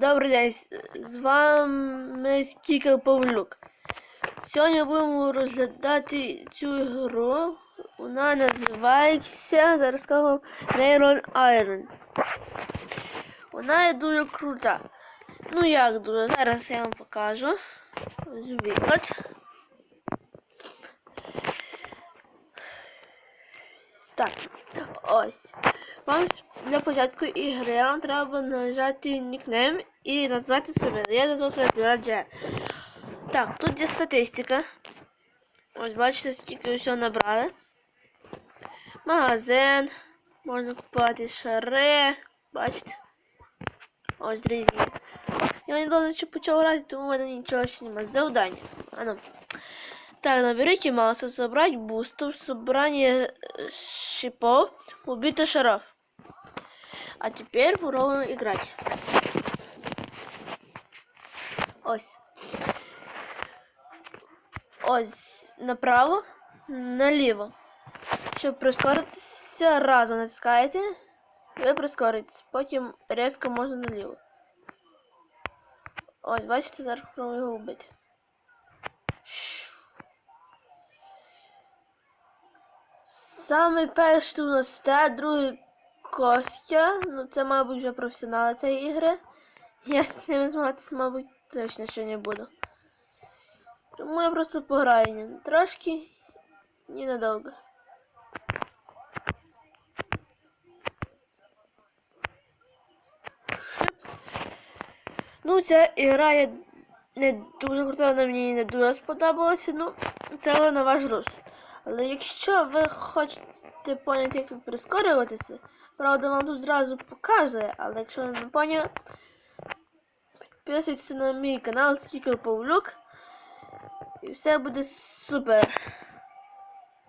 Добрий день, з- вами Скікел Павлюк. Сьогодні будемо розглядати цю гру. Вона називається, зараз скажу вам, Neyron Iron. Вона є дуже крута. Ну як дуже, зараз я вам покажу. Приклад. Так, ось. Вам для початку ігри вам треба нажати нікнейм і назвати себе. Я назвав себе Піраджер. Так, тут є статистика. Ось бачите, скільки всього набрали. Магазин. Можна купувати шари. Бачите? Ось різні. Я недавно ще почав грати, тому в мене нічого ще немає. Завдання. А ну. Так, наберите маусу, собрать бустов, собрание э, шипов, убито шаров. А теперь попробуем играть. Ось. Ось направо, наліво. Щоб прискоритися, разом натискаєте, ви прискоритесь. Потім різко можна наліво. Ось, бачите, зараз попробую його вбити. Саме перший у нас те, другий Костя. Ну це, мабуть, вже професіонали цієї ігри. Я з ними змагатися, мабуть, точно ще не буду. Тому я просто пограю трошки, ненадовго. Ну, ця ігра є не дуже крута, вона мені не дуже сподобалася. Ну, це на ваш розсуд. Але якщо ви хочете поняти, як тут прискорюватися, правда вам тут зразу показує, але якщо ви не поняли, підписуйтесь на мій канал Скікер Павлюк. І все буде супер.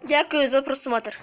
Дякую за просмотр.